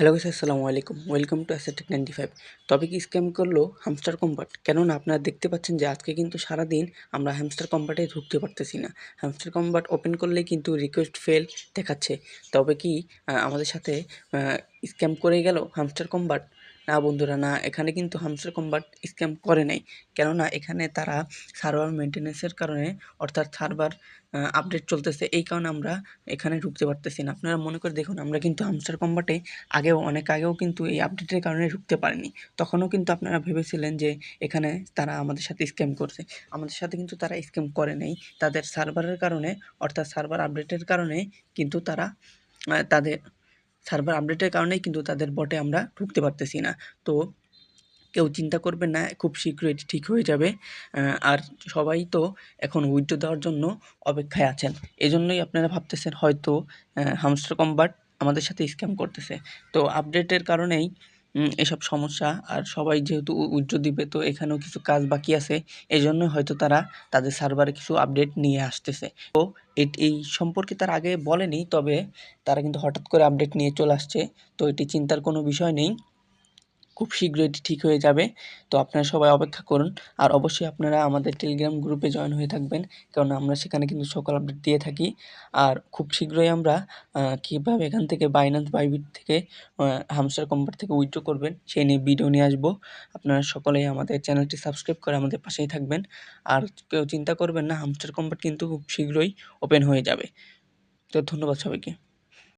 Hello guys আসসালামু আলাইকুম। Welcome to Assetech ninety five তবে কি স্ক্যাম করল হ্যামস্টার কম্পার্ট কেননা আপনারা দেখতে পাচ্ছেন যে আজকে কিন্তু সারাদিন আমরা হ্যামস্টার কম্পার্টে ঢুকতে পারতেছি না। হ্যামস্টার কম্পার্ট ওপেন করলে কিন্তু রিকোয়েস্ট ফেল দেখাচ্ছে। তবে কি আমাদের সাথে স্ক্যাম করে গেল হ্যামস্টার কম্পার্ট না, বন্ধুরা না, এখানে কিন্তু হামস্টার কম্বাট স্ক্যাম করে নাই। কেননা এখানে তারা সার্ভার মেনটেন্যান্সের কারণে অর্থাৎ সার্ভার আপডেট চলতেছে, এই কারণে আমরা এখানে ঢুকতে পারতেছি না। আপনারা মনে করে দেখুন, আমরা কিন্তু হামস্টার কম্বাটে আগেও, অনেক আগেও কিন্তু এই আপডেটের কারণে ঢুকতে পারিনি। তখনও কিন্তু আপনারা ভেবেছিলেন যে এখানে তারা আমাদের সাথে স্ক্যাম করছে। আমাদের সাথে কিন্তু তারা স্ক্যাম করে নেই। তাদের সার্ভারের কারণে, অর্থাৎ সার্ভার আপডেটের কারণে কিন্তু তারা তাদের সার্ভার আপডেটের কারণেই কিন্তু তাদের বটে আমরা ঢুকতে পারতেছি না। তো কেউ চিন্তা করবে না, খুব শীঘ্রই এটি ঠিক হয়ে যাবে। আর সবাই তো এখন উইথড্র দেওয়ার জন্য অপেক্ষায় আছেন। এজন্যই আপনারা ভাবতেছেন হয়তো হামস্টার কম্বাট আমাদের সাথে স্ক্যাম করতেছে। তো আপডেটের কারণেই এসব সমস্যা। আর সবাই যেহেতু উইথড্র দিবে তো এখানেও কিছু কাজ বাকি আছে। এই জন্য হয়তো তারা তাদের সার্ভারে কিছু আপডেট নিয়ে আসতেছে। তো এই সম্পর্কে তার আগে বলেনি, তবে তারা কিন্তু হঠাৎ করে আপডেট নিয়ে চলে আসছে। তো এটি চিন্তার কোনো বিষয় নেই। খুব শীঘ্রই এটি ঠিক হয়ে যাবে। তো আপনারা সবাই অপেক্ষা করুন। আর অবশ্যই আপনারা আমাদের টেলিগ্রাম গ্রুপে জয়েন হয়ে থাকবেন। কারণ আমরা সেখানে কিন্তু সকল আপডেট দিয়ে থাকি। আর খুব শীঘ্রই আমরা কীভাবে এখান থেকে বাইন্যান্স বাইবিট থেকে হামস্টার কম্পার থেকে উইথড্র করবেন, সেই নিয়ে ভিডিও নিয়ে আসব। আপনারা সকলেই আমাদের চ্যানেলটি সাবস্ক্রাইব করে আমাদের পাশেই থাকবেন। আর কেউ চিন্তা করবেন না হামস্টার কম্পার কিন্তু খুব শীঘ্রই ওপেন হয়ে যাবে। তো ধন্যবাদ সবাইকে।